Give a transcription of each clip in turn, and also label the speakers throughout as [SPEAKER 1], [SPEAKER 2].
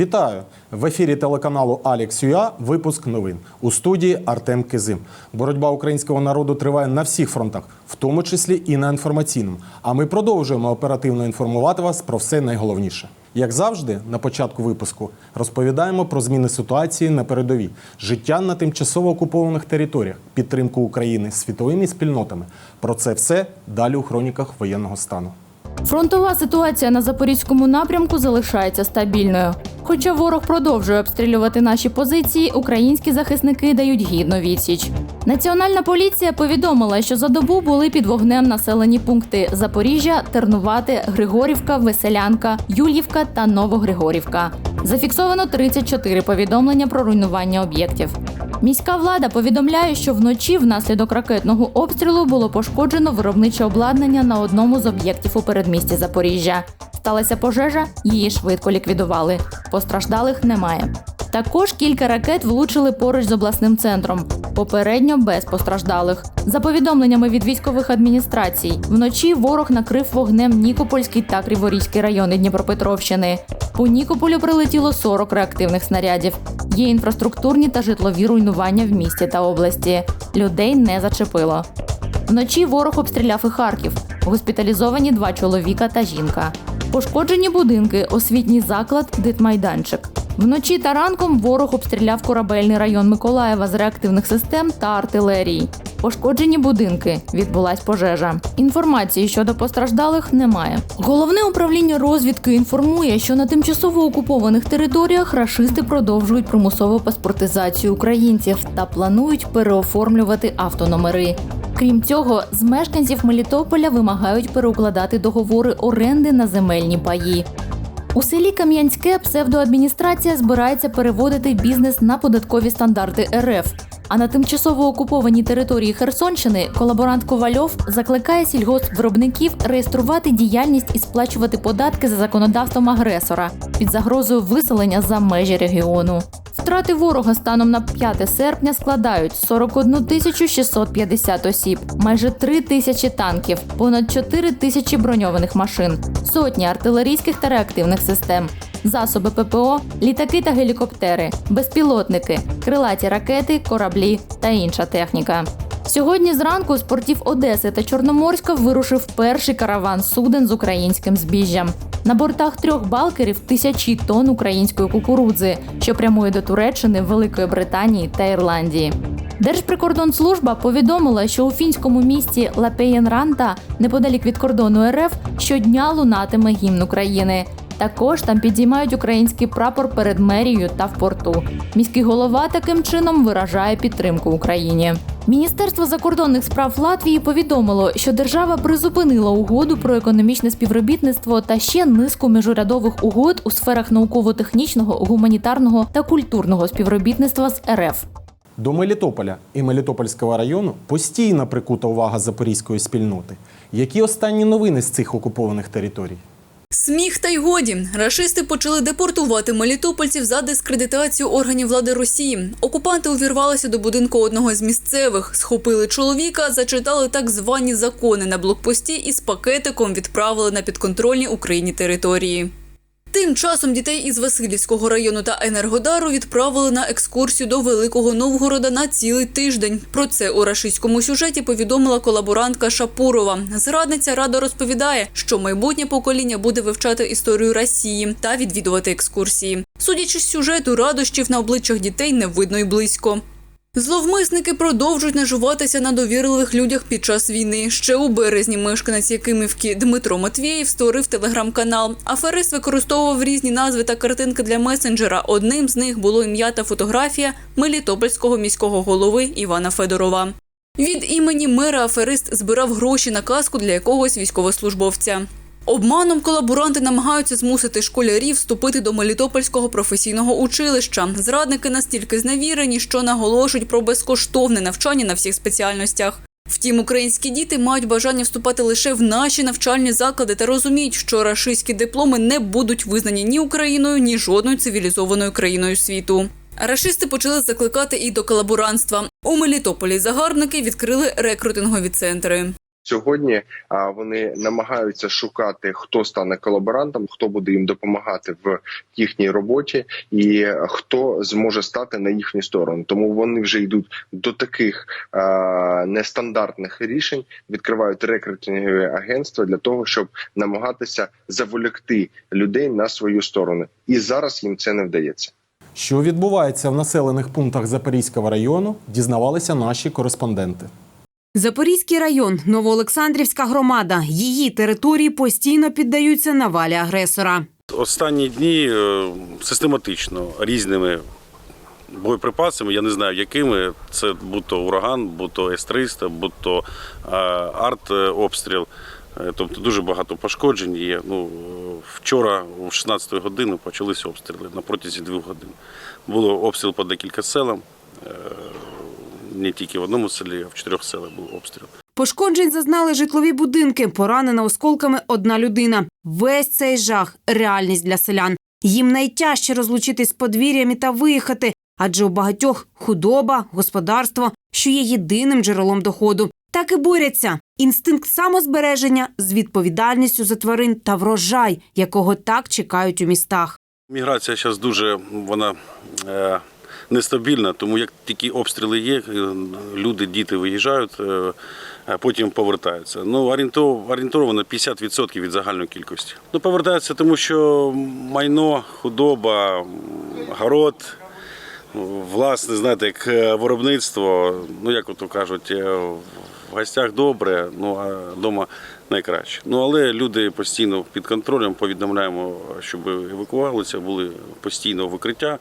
[SPEAKER 1] Вітаю в ефірі телеканалу Алексюя. Випуск новин у студії Артем Кизим. Боротьба українського народу триває на всіх фронтах, в тому числі і на інформаційному. А ми продовжуємо оперативно інформувати вас про все найголовніше. Як завжди, на початку випуску розповідаємо про зміни ситуації на передовій, життя на тимчасово окупованих територіях, підтримку України світовими спільнотами. Про це все далі у хроніках воєнного стану.
[SPEAKER 2] Фронтова ситуація на запорізькому напрямку залишається стабільною. Хоча ворог продовжує обстрілювати наші позиції, українські захисники дають гідну відсіч. Національна поліція повідомила, що за добу були під вогнем населені пункти Запоріжжя, Тернувати, Григорівка, Веселянка, Юльївка та Новогригорівка. Зафіксовано 34 повідомлення про руйнування об'єктів. Міська влада повідомляє, що вночі внаслідок ракетного обстрілу було пошкоджено виробниче обладнання на одному з об'єктів у передмісті Запоріжжя. Сталася пожежа, її швидко ліквідували. Постраждалих немає. Також кілька ракет влучили поруч з обласним центром. Попередньо без постраждалих. За повідомленнями від військових адміністрацій, вночі ворог накрив вогнем Нікопольський та Криворізький райони Дніпропетровщини. По Нікополю прилетіло 40 реактивних снарядів. Є інфраструктурні та житлові руйнування в місті та області. Людей не зачепило. Вночі ворог обстріляв і Харків. Госпіталізовані два чоловіка та жінка. Пошкоджені будинки, освітній заклад, дитмайданчик. Вночі та ранком ворог обстріляв корабельний район Миколаєва з реактивних систем та артилерії. Пошкоджені будинки. Відбулась пожежа. Інформації щодо постраждалих немає. Головне управління розвідки інформує, що на тимчасово окупованих територіях рашисти продовжують примусову паспортизацію українців та планують переоформлювати автономери. Крім цього, з мешканців Мелітополя вимагають переукладати договори оренди на земельні паї. У селі Кам'янське псевдоадміністрація збирається переводити бізнес на податкові стандарти РФ. А на тимчасово окупованій території Херсонщини колаборант Ковальов закликає сільгоспвиробників реєструвати діяльність і сплачувати податки за законодавством агресора під загрозою виселення за межі регіону. Втрати ворога станом на 5 серпня складають 41 тисячу 650 осіб, майже 3 тисячі танків, понад 4 тисячі броньованих машин, сотні артилерійських та реактивних систем, засоби ППО, літаки та гелікоптери, безпілотники, крилаті ракети, кораблі та інша техніка. Сьогодні зранку з портів Одеси та Чорноморська вирушив перший караван суден з українським збіжжям. На бортах трьох балкерів тисячі тонн української кукурудзи, що прямує до Туреччини, Великої Британії та Ірландії. Держприкордонслужба повідомила, що у фінському місті Лапеєнранта, неподалік від кордону РФ, щодня лунатиме гімн України. Також там підіймають український прапор перед мерією та в порту. Міський голова таким чином виражає підтримку Україні. Міністерство закордонних справ Латвії повідомило, що держава призупинила угоду про економічне співробітництво та ще низку міжурядових угод у сферах науково-технічного, гуманітарного та культурного співробітництва з РФ.
[SPEAKER 1] До Мелітополя і Мелітопольського району постійно прикута увага запорізької спільноти. Які останні новини з цих окупованих територій?
[SPEAKER 3] Сміх та й годі. Рашисти почали депортувати мелітопольців за дискредитацію органів влади Росії. Окупанти увірвалися до будинку одного з місцевих, схопили чоловіка, зачитали так звані закони на блокпості і з пакетиком відправили на підконтрольні Україні території. Тим часом дітей із Васильівського району та Енергодару відправили на екскурсію до Великого Новгорода на цілий тиждень. Про це у рашистському сюжеті повідомила колаборантка Шапурова. Зрадниця радо розповідає, що майбутнє покоління буде вивчати історію Росії та відвідувати екскурсії. Судячи з сюжету, радощів на обличчях дітей не видно й близько. Зловмисники продовжують наживатися на довірливих людях під час війни. Ще у березні мешканець Якимівки Дмитро Матвєєв створив телеграм-канал. Аферист використовував різні назви та картинки для месенджера. Одним з них було ім'я та фотографія Мелітопольського міського голови Івана Федорова. Від імені мера аферист збирав гроші на каску для якогось військовослужбовця. Обманом колаборанти намагаються змусити школярів вступити до Мелітопольського професійного училища. Зрадники настільки зневірені, що наголошують про безкоштовне навчання на всіх спеціальностях. Втім, українські діти мають бажання вступати лише в наші навчальні заклади та розуміють, що рашистські дипломи не будуть визнані ні Україною, ні жодною цивілізованою країною світу. Рашисти почали закликати і до колаборантства. У Мелітополі загарбники відкрили рекрутингові центри.
[SPEAKER 4] Сьогодні вони намагаються шукати, хто стане колаборантом, хто буде їм допомагати в їхній роботі, і хто зможе стати на їхню сторону. Тому вони вже йдуть до таких нестандартних рішень, відкривають рекрутингові агентства для того, щоб намагатися заволікти людей на свою сторону. І зараз їм це не вдається.
[SPEAKER 1] Що відбувається в населених пунктах Запорізького району, дізнавалися наші кореспонденти.
[SPEAKER 5] Запорізький район, Новоолександрівська громада. Її території постійно піддаються навалі агресора.
[SPEAKER 6] Останні дні е, систематично різними боєприпасами, я не знаю якими, це будь-то ураган, будь-то С-300, будь-то е, арт-обстріл. Е, Тобто дуже багато пошкоджень є. Ну, вчора о 16 години почалися обстріли на протязі двох годин. Було обстріл по декілька селам, не тільки в одному селі, а в чотирьох селах був обстріл.
[SPEAKER 5] Пошкоджень зазнали житлові будинки. Поранена осколками одна людина. Весь цей жах реальність для селян. Їм найтяжче розлучитись з подвір'ями та виїхати, адже у багатьох худоба, господарство, що є єдиним джерелом доходу. Так і борються. Інстинкт самозбереження з відповідальністю за тварин та врожай, якого так чекають у містах.
[SPEAKER 6] Міграція зараз дуже вона е, нестабільна, тому як тільки обстріли є, е, люди, діти виїжджають, е, а потім повертаються. Ну, орієнтов- орієнтовано 50% від загальної кількості. Ну, повертаються, тому що майно, худоба, город, власне, знаєте, як е, виробництво, ну як ото кажуть, в гостях добре, ну а вдома найкраще. Ну але люди постійно під контролем повідомляємо, щоб евакуювалися, були постійно в укриття, е,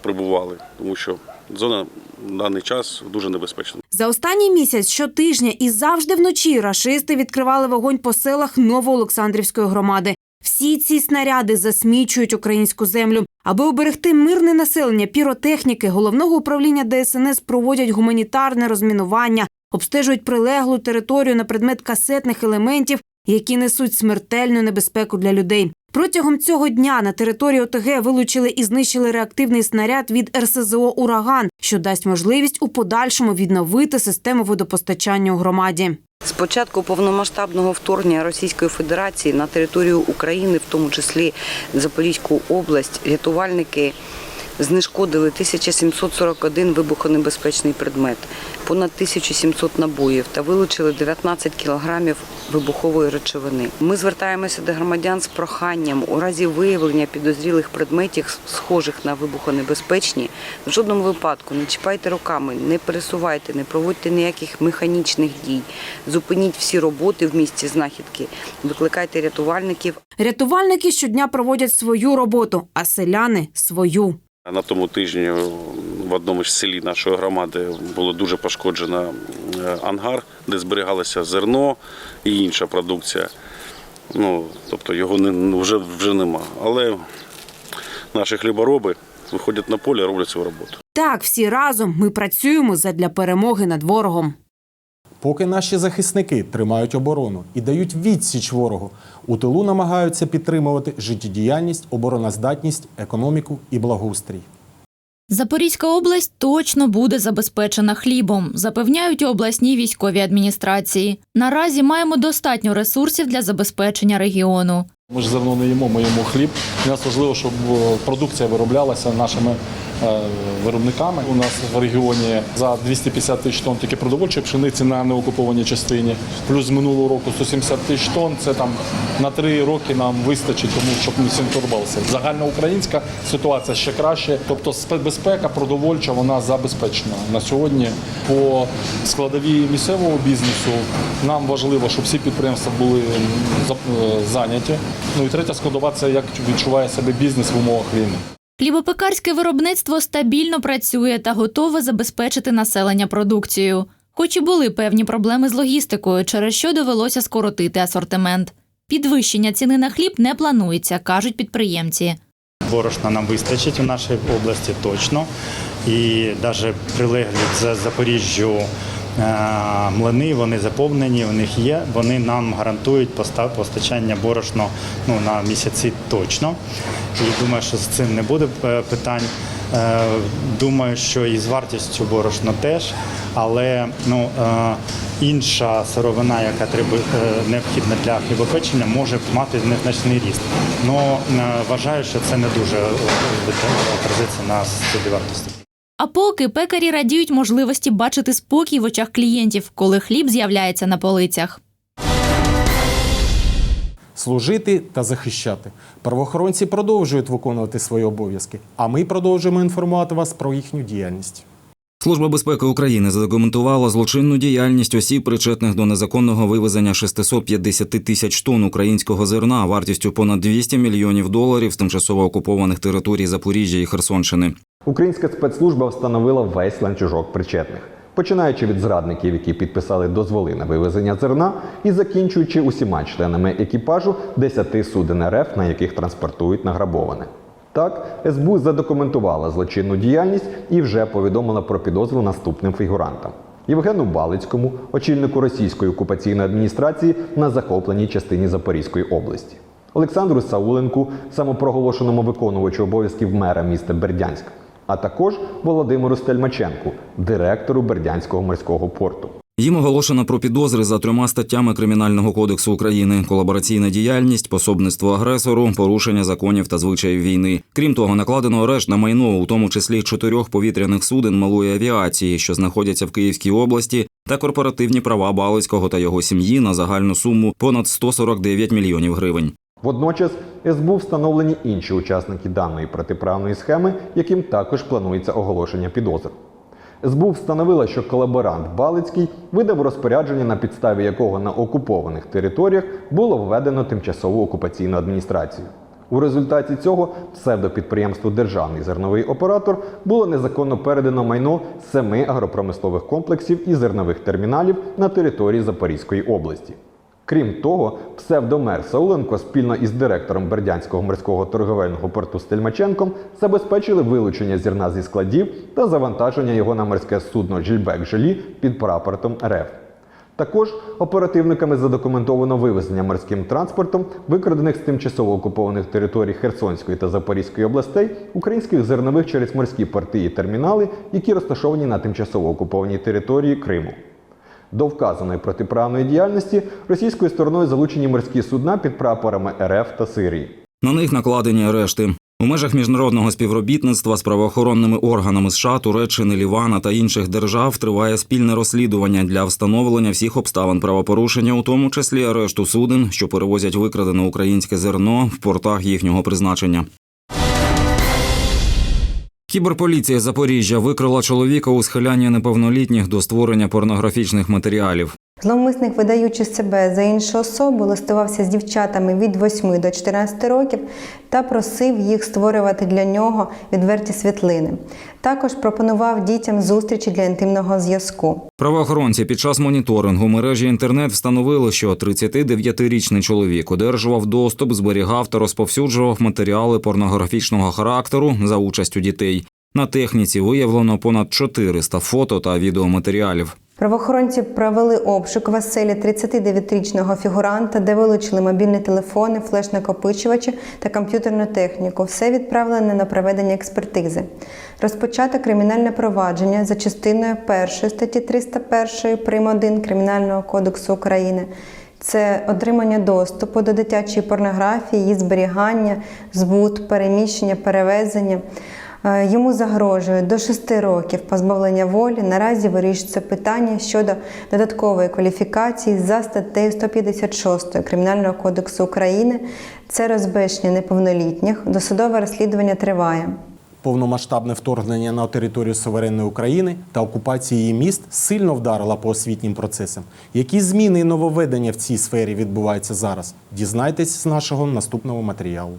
[SPEAKER 6] прибували, тому що зона в даний час дуже небезпечна.
[SPEAKER 5] За останній місяць щотижня і завжди вночі рашисти відкривали вогонь по селах Новоолександрівської громади. Всі ці снаряди засмічують українську землю. Аби оберегти мирне населення, піротехніки головного управління ДСНС проводять гуманітарне розмінування, обстежують прилеглу територію на предмет касетних елементів, які несуть смертельну небезпеку для людей. Протягом цього дня на території ОТГ вилучили і знищили реактивний снаряд від РСЗО Ураган, що дасть можливість у подальшому відновити систему водопостачання у громаді.
[SPEAKER 7] З початку повномасштабного вторгнення Російської Федерації на територію України, в тому числі Запорізьку область, рятувальники знешкодили 1741 вибухонебезпечний предмет, понад 1700 набоїв та вилучили 19 кілограмів вибухової речовини. Ми звертаємося до громадян з проханням у разі виявлення підозрілих предметів, схожих на вибухонебезпечні, в жодному випадку не чіпайте руками, не пересувайте, не проводьте ніяких механічних дій. Зупиніть всі роботи в місці знахідки, викликайте рятувальників
[SPEAKER 5] Рятувальники щодня проводять свою роботу, а селяни свою.
[SPEAKER 6] На тому тижні в одному з селі нашої громади було дуже пошкоджено е, ангар, де зберігалося зерно і інша продукція. Ну, тобто його не, вже, вже нема. Але наші хлібороби виходять на поле роблять свою роботу.
[SPEAKER 5] Так, всі разом ми працюємо задля перемоги над ворогом.
[SPEAKER 1] Поки наші захисники тримають оборону і дають відсіч ворогу, у тилу намагаються підтримувати життєдіяльність, обороноздатність, економіку і благоустрій.
[SPEAKER 2] Запорізька область точно буде забезпечена хлібом, запевняють у обласній військовій адміністрації. Наразі маємо достатньо ресурсів для забезпечення регіону.
[SPEAKER 8] Ми ж зерно не їмо, ми їмо хліб. Нас важливо, щоб е, продукція вироблялася нашими виробниками. У нас в регіоні за 250 тисяч тонн тільки продовольчої пшениці на неокупованій частині. Плюс минулого року 170 тисяч тонн. Це там на три роки нам вистачить, тому щоб ми всім турбувалися. Загальноукраїнська ситуація ще краще. Тобто спецбезпека продовольча вона забезпечена на сьогодні. По складовій місцевого бізнесу нам важливо, щоб всі підприємства були е, зайняті. Ну і третя складова це як відчуває себе бізнес в умовах війни.
[SPEAKER 2] Хлібопекарське виробництво стабільно працює та готове забезпечити населення продукцією. Хоч і були певні проблеми з логістикою, через що довелося скоротити асортимент. Підвищення ціни на хліб не планується, кажуть підприємці.
[SPEAKER 9] Борошна нам вистачить у нашій області точно. І навіть прилеглі за Запоріжжю млини, вони заповнені, у них є. Вони нам гарантують поста- постачання борошна ну, на місяці точно. І думаю, що з цим не буде е, питань. Е, Думаю, що і з вартістю борошна теж, але ну, е, інша сировина, яка треба е, необхідна для хлібопечення, може мати незначний ріст. Ну е, вважаю, що це не дуже е, отразиться на собівартості.
[SPEAKER 2] А поки пекарі радіють можливості бачити спокій в очах клієнтів, коли хліб з'являється на полицях.
[SPEAKER 1] Служити та захищати. Правоохоронці продовжують виконувати свої обов'язки, а ми продовжуємо інформувати вас про їхню діяльність.
[SPEAKER 10] Служба безпеки України задокументувала злочинну діяльність осіб, причетних до незаконного вивезення 650 тисяч тонн українського зерна вартістю понад 200 мільйонів доларів з тимчасово окупованих територій Запоріжжя і Херсонщини.
[SPEAKER 11] Українська спецслужба встановила весь ланцюжок причетних, починаючи від зрадників, які підписали дозволи на вивезення зерна, і закінчуючи усіма членами екіпажу 10 суден РФ, на яких транспортують награбоване. Так, СБУ задокументувала злочинну діяльність і вже повідомила про підозру наступним фігурантам. Євгену Балицькому, очільнику російської окупаційної адміністрації на захопленій частині Запорізької області, Олександру Сауленку, самопроголошеному виконувачу обов'язків мера міста Бердянськ, а також Володимиру Стельмаченку, директору Бердянського морського порту.
[SPEAKER 10] Їм оголошено про підозри за трьома статтями Кримінального кодексу України: колабораційна діяльність, пособництво агресору, порушення законів та звичаїв війни. Крім того, накладено арешт на майно, у тому числі чотирьох повітряних суден малої авіації, що знаходяться в Київській області, та корпоративні права Балицького та його сім'ї на загальну суму понад 149 мільйонів гривень.
[SPEAKER 11] Водночас СБУ встановлені інші учасники даної протиправної схеми, яким також планується оголошення підозр. СБУ встановила, що колаборант Балицький видав розпорядження, на підставі якого на окупованих територіях було введено тимчасову окупаційну адміністрацію. У результаті цього псевдопідприємству Державний зерновий оператор було незаконно передано майно семи агропромислових комплексів і зернових терміналів на території Запорізької області. Крім того, псевдомер Сауленко спільно із директором Бердянського морського торговельного порту Стельмаченком забезпечили вилучення зерна зі складів та завантаження його на морське судно Жільбек Желі під прапортом РФ. Також оперативниками задокументовано вивезення морським транспортом викрадених з тимчасово окупованих територій Херсонської та Запорізької областей українських зернових через морські порти і термінали, які розташовані на тимчасово окупованій території Криму. До вказаної протиправної діяльності російською стороною залучені морські судна під прапорами РФ та Сирії.
[SPEAKER 10] На них накладені арешти. У межах міжнародного співробітництва з правоохоронними органами США, Туреччини, Лівана та інших держав триває спільне розслідування для встановлення всіх обставин правопорушення, у тому числі арешту суден, що перевозять викрадене українське зерно в портах їхнього призначення. Кіберполіція Запоріжжя викрила чоловіка у схилянні неповнолітніх до створення порнографічних матеріалів.
[SPEAKER 12] Зловмисник, видаючи себе за іншу особу, листувався з дівчатами від 8 до 14 років та просив їх створювати для нього відверті світлини. Також пропонував дітям зустрічі для інтимного зв'язку.
[SPEAKER 10] Правоохоронці під час моніторингу мережі інтернет встановили, що 39-річний чоловік одержував доступ, зберігав та розповсюджував матеріали порнографічного характеру за участю дітей. На техніці виявлено понад 400 фото та відеоматеріалів.
[SPEAKER 12] Правоохоронці провели обшук в оселі 39-річного фігуранта, де вилучили мобільні телефони, флеш-накопичувачі та комп'ютерну техніку. Все відправлено на проведення експертизи. Розпочато кримінальне провадження за частиною 1 статті 301 прим. 1 Кримінального кодексу України. Це отримання доступу до дитячої порнографії, її зберігання, збут, переміщення, перевезення. Е, Йому загрожує до 6 років позбавлення волі. Наразі вирішується питання щодо додаткової кваліфікації за статтею 156 Кримінального кодексу України. Це розбещення неповнолітніх. Досудове розслідування триває.
[SPEAKER 1] Повномасштабне вторгнення на територію суверенної України та окупація її міст сильно вдарила по освітнім процесам. Які зміни і нововведення в цій сфері відбуваються зараз? Дізнайтесь з нашого наступного матеріалу.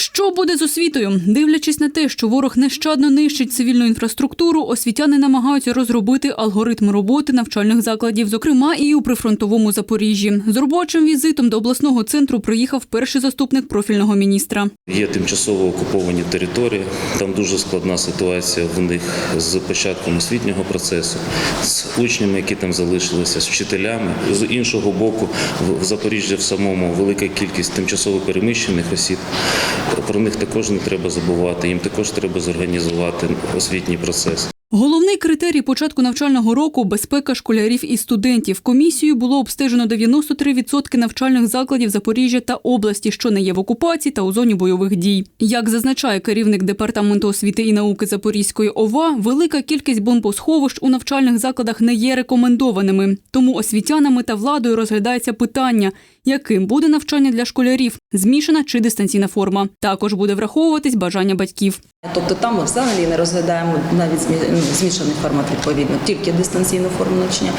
[SPEAKER 3] Що буде з освітою? Дивлячись на те, що ворог нещадно нищить цивільну інфраструктуру, освітяни намагаються розробити алгоритм роботи навчальних закладів, зокрема і у прифронтовому Запоріжжі. З робочим візитом до обласного центру приїхав перший заступник профільного міністра.
[SPEAKER 13] Є тимчасово окуповані території. Там дуже складна ситуація в них з початком освітнього процесу, з учнями, які там залишилися, з вчителями. З іншого боку, в- Запоріжжі в самому велика кількість тимчасово переміщених осіб. Про них також не треба забувати. Їм також треба зорганізувати освітній процес.
[SPEAKER 3] Головний критерій початку навчального року безпека школярів і студентів. Комісією було обстежено 93% навчальних закладів Запоріжжя та області, що не є в окупації та у зоні бойових дій. Як зазначає керівник департаменту освіти і науки Запорізької ОВА, велика кількість бомбосховищ у навчальних закладах не є рекомендованими. Тому освітянами та владою розглядається питання, яким буде навчання для школярів змішана чи дистанційна форма. Також буде враховуватись бажання батьків.
[SPEAKER 14] Тобто там ми взагалі не розглядаємо навіть ну, змішаний формат відповідно, тільки дистанційну форму навчання.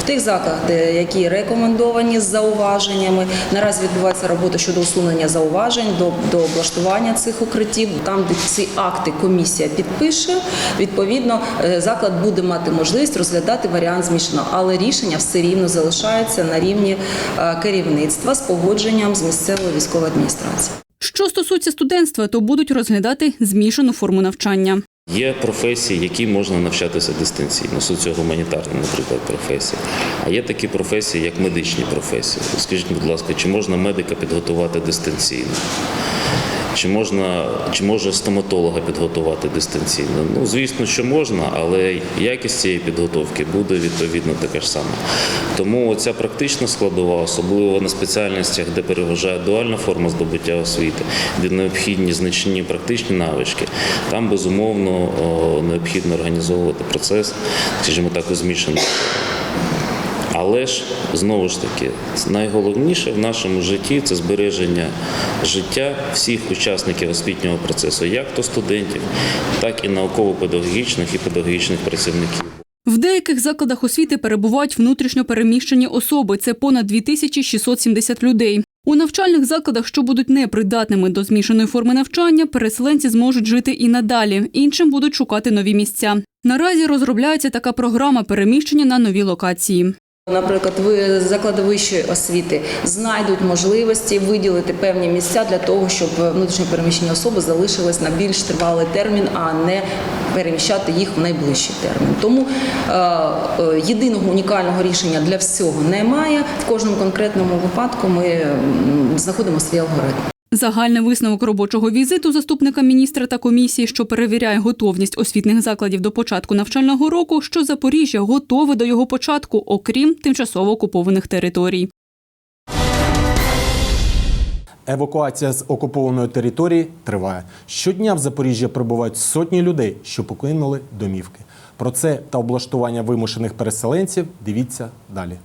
[SPEAKER 14] В тих закладах, які рекомендовані з зауваженнями, наразі відбувається робота щодо усунення зауважень до, до облаштування цих укриттів. Там, де ці акти комісія підпише, відповідно е, заклад буде мати можливість розглядати варіант змішаного, але рішення все рівно залишається на рівні е, керівництва з погодженням з місцевою військовою адміністрацією.
[SPEAKER 3] Що стосується студентства, то будуть розглядати змішану форму навчання.
[SPEAKER 13] Є професії, які можна навчатися дистанційно, соціогуманітарні, наприклад, професії. А є такі професії, як медичні професії. Скажіть, будь ласка, чи можна медика підготувати дистанційно? Чи можна, чи може стоматолога підготувати дистанційно? Ну, звісно, що можна, але якість цієї підготовки буде відповідно така ж сама. Тому ця практична складова, особливо на спеціальностях, де переважає дуальна форма здобуття освіти, де необхідні значні практичні навички, там безумовно необхідно організовувати процес, скажімо так, у змішаний. Але ж знову ж таки, найголовніше в нашому житті це збереження життя всіх учасників освітнього процесу, як то студентів, так і науково-педагогічних і педагогічних працівників.
[SPEAKER 3] В деяких закладах освіти перебувають внутрішньо переміщені особи. Це понад 2670 людей. У навчальних закладах, що будуть непридатними до змішаної форми навчання, переселенці зможуть жити і надалі. Іншим будуть шукати нові місця. Наразі розробляється така програма переміщення на нові локації.
[SPEAKER 14] Наприклад, ви заклади вищої освіти знайдуть можливості виділити певні місця для того, щоб внутрішньо переміщені особи залишились на більш тривалий термін, а не переміщати їх в найближчий термін. Тому е, е, єдиного унікального рішення для всього немає. В кожному конкретному випадку ми знаходимо свій алгоритм.
[SPEAKER 3] Загальний висновок робочого візиту заступника міністра та комісії, що перевіряє готовність освітніх закладів до початку навчального року, що Запоріжжя готове до його початку, окрім тимчасово окупованих територій.
[SPEAKER 1] Евакуація з окупованої території триває. Щодня в Запоріжжя прибувають сотні людей, що покинули домівки. Про це та облаштування вимушених переселенців дивіться далі.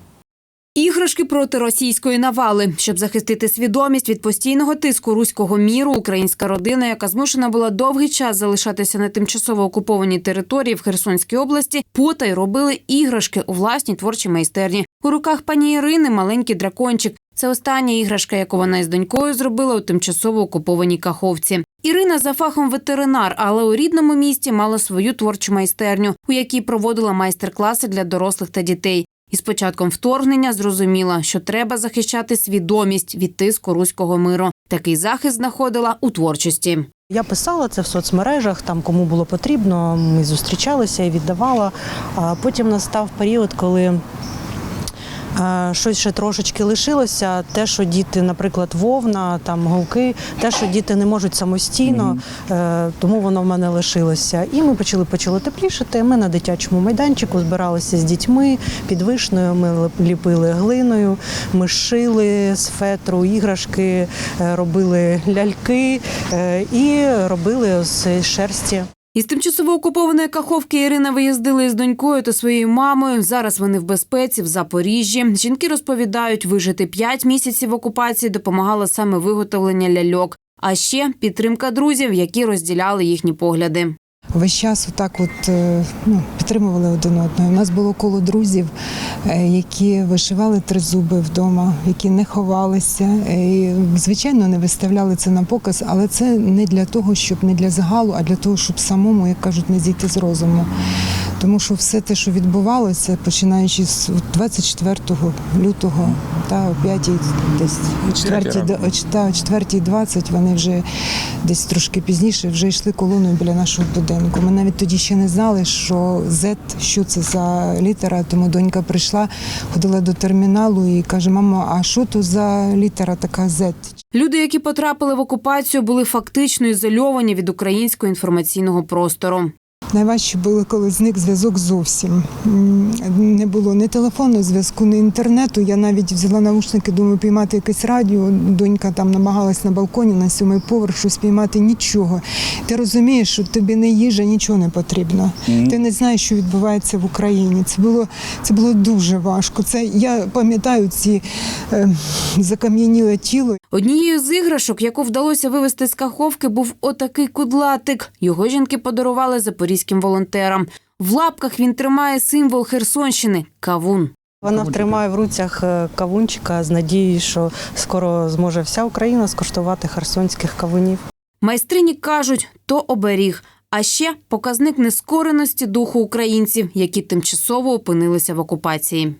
[SPEAKER 5] Іграшки проти російської навали, щоб захистити свідомість від постійного тиску руського міру, українська родина, яка змушена була довгий час залишатися на тимчасово окупованій території в Херсонській області, потай робили іграшки у власній творчій майстерні. У руках пані Ірини маленький дракончик. Це остання іграшка, яку вона із донькою зробила у тимчасово окупованій Каховці. Ірина за фахом ветеринар, але у рідному місті мала свою творчу майстерню, у якій проводила майстер-класи для дорослих та дітей. І з початком вторгнення зрозуміла, що треба захищати свідомість від тиску руського миру. Такий захист знаходила у творчості.
[SPEAKER 15] Я писала це в соцмережах, там кому було потрібно. Ми зустрічалися і віддавала. А потім настав період, коли. Щось ще трошечки лишилося. Те, що діти, наприклад, вовна, там голки, те, що діти не можуть самостійно, е, тому воно в мене лишилося. І ми почали почали теплішати. Ми на дитячому майданчику збиралися з дітьми під вишнею. Ми ліпили глиною, ми шили з фетру іграшки, е, робили ляльки е, і робили з шерсті.
[SPEAKER 5] Із тимчасово окупованої Каховки Ірина виїздила із донькою та своєю мамою. Зараз вони в безпеці в Запоріжжі. Жінки розповідають, вижити п'ять місяців окупації допомагало саме виготовлення ляльок, а ще підтримка друзів, які розділяли їхні погляди.
[SPEAKER 16] Весь час отак от е, ну, підтримували один одного. У нас було коло друзів, е, які вишивали тризуби вдома, які не ховалися. е, І, звичайно, не виставляли це на показ, але це не для того, щоб не для загалу, а для того, щоб самому, як кажуть, не зійти з розуму. Тому що все те, що відбувалося, починаючи з 24 лютого та о 5 десь о 4, та, о 4.20 вони вже десь трошки пізніше вже йшли колоною біля нашого будинку. Ми навіть тоді ще не знали, що Z, що це за літера, тому донька прийшла, ходила до терміналу і каже: мамо, а що то за літера така Z?
[SPEAKER 5] Люди, які потрапили в окупацію, були фактично ізольовані від українського інформаційного простору.
[SPEAKER 16] Найважче було, коли зник зв'язок зовсім. Не було ні телефонного зв'язку, ні інтернету. Я навіть взяла наушники, думаю, піймати якесь радіо. Донька там намагалась на балконі на сьомий поверх щось піймати нічого. Ти розумієш, що тобі не їжа, нічого не потрібно. Ти не знаєш, що відбувається в Україні. Це було, це було дуже важко. Це я пам'ятаю ці е, закам'яніле тіло.
[SPEAKER 5] Однією з іграшок, яку вдалося вивезти з каховки, був отакий кудлатик. Його жінки подарували запорізьким волонтерам. В лапках він тримає символ Херсонщини кавун.
[SPEAKER 15] Вона тримає в руцях е, кавунчика з надією, що скоро зможе вся Україна скуштувати херсонських кавунів.
[SPEAKER 5] Майстрині кажуть, то оберіг. А ще показник нескореності духу українців, які тимчасово опинилися в окупації.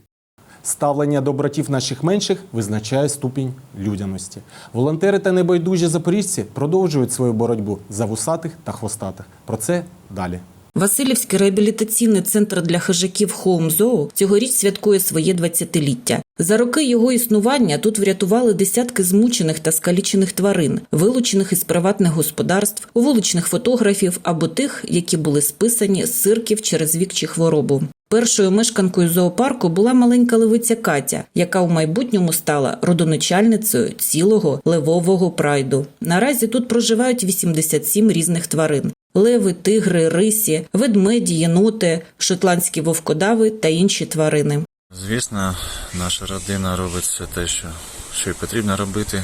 [SPEAKER 1] Ставлення до братів наших менших визначає ступінь людяності. Волонтери та небайдужі запоріжці продовжують свою боротьбу за вусатих та хвостатих. Про це далі.
[SPEAKER 17] Васильівський реабілітаційний центр для хижаків Zoo цьогоріч святкує своє 20-ліття. За роки його існування тут врятували десятки змучених та скалічених тварин, вилучених із приватних господарств, вуличних фотографів або тих, які були списані з цирків через вік чи хворобу. Першою мешканкою зоопарку була маленька левиця Катя, яка у майбутньому стала родоначальницею цілого левового прайду. Наразі тут проживають 87 різних тварин: леви, тигри, рисі, ведмеді, єноти, шотландські вовкодави та інші тварини.
[SPEAKER 18] Звісно, наша родина робить все те, що, що й потрібно робити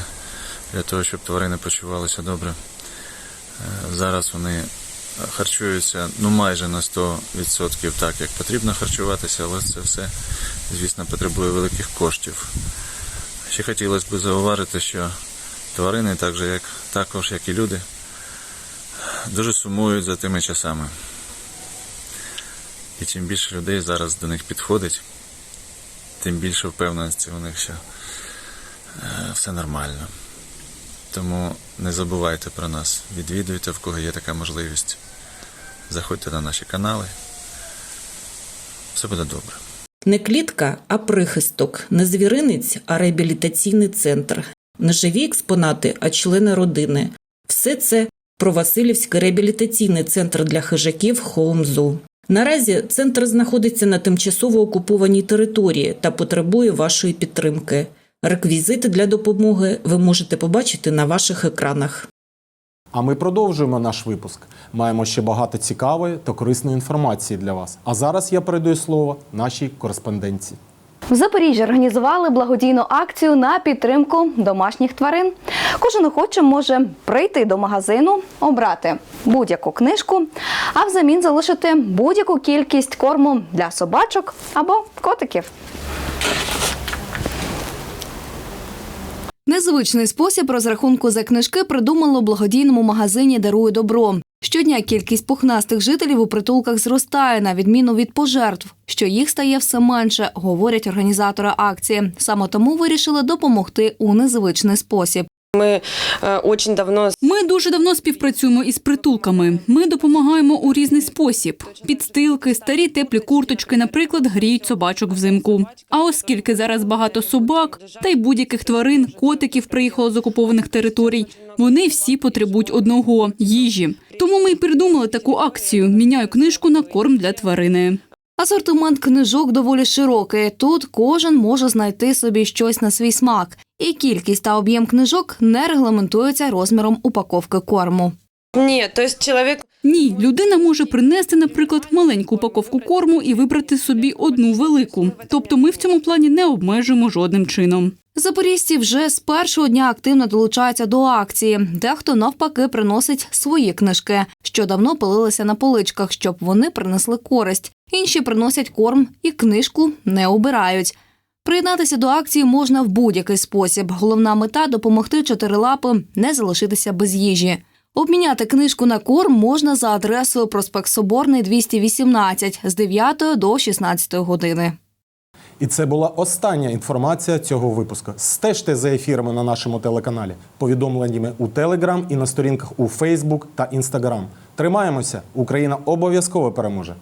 [SPEAKER 18] для того, щоб тварини почувалися добре. Е, Зараз вони харчуються ну майже на 100% так, як потрібно харчуватися, але це все, звісно, потребує великих коштів. Ще хотілося б зауважити, що тварини, так же, як, також як і люди, дуже сумують за тими часами. І чим більше людей зараз до них підходить, тим більше впевненості у них, що е, все нормально. Тому не забувайте про нас, відвідуйте, в кого є така можливість. Заходьте на наші канали. Все буде добре.
[SPEAKER 17] Не клітка, а прихисток, не звіринець, а реабілітаційний центр, не живі експонати, а члени родини. Все це про Васильівський реабілітаційний центр для хижаків Zoo. Наразі центр знаходиться на тимчасово окупованій території та потребує вашої підтримки. Реквізити для допомоги ви можете побачити на ваших екранах.
[SPEAKER 1] А ми продовжуємо наш випуск. Маємо ще багато цікавої та корисної інформації для вас. А зараз я передаю слово нашій кореспонденці.
[SPEAKER 19] В Запоріжжі організували благодійну акцію на підтримку домашніх тварин. Кожен охоче може прийти до магазину, обрати будь-яку книжку, а взамін залишити будь-яку кількість корму для собачок або котиків. Незвичний спосіб розрахунку за книжки придумали у благодійному магазині Дарує добро. Щодня кількість пухнастих жителів у притулках зростає, на відміну від пожертв, що їх стає все менше, говорять організатори акції. Саме тому вирішили допомогти у незвичний спосіб.
[SPEAKER 20] Ми е, очень давно
[SPEAKER 3] Ми дуже давно співпрацюємо із притулками. Ми допомагаємо у різний спосіб. Підстилки, старі теплі курточки, наприклад, гріють собачок взимку. А оскільки зараз багато собак та й будь-яких тварин, котиків приїхало з окупованих територій, вони всі потребують одного їжі. Тому ми й придумали таку акцію Міняю книжку на корм для тварини.
[SPEAKER 19] Асортимент книжок доволі широкий. Тут кожен може знайти собі щось на свій смак, і кількість та об'єм книжок не регламентуються розміром упаковки корму.
[SPEAKER 20] Ні, то есть чоловік
[SPEAKER 3] Ні, людина може принести, наприклад, маленьку упаковку корму і вибрати собі одну велику. Тобто ми в цьому плані не обмежуємо жодним чином.
[SPEAKER 19] Запорізьці вже з першого дня активно долучаються до акції. Дехто навпаки приносить свої книжки, що давно пилилися на поличках, щоб вони принесли користь. Інші приносять корм і книжку не обирають. Приєднатися до акції можна в будь-який спосіб. Головна мета допомогти чотирилапим не залишитися без їжі. Обміняти книжку на корм можна за адресою проспект Соборний 218 з 9 до 16 години.
[SPEAKER 1] І це була остання інформація цього випуску. Стежте за ефірами на нашому телеканалі, повідомленнями у Телеграм і на сторінках у Фейсбук та Інстаграм. Тримаємося, Україна обов'язково переможе.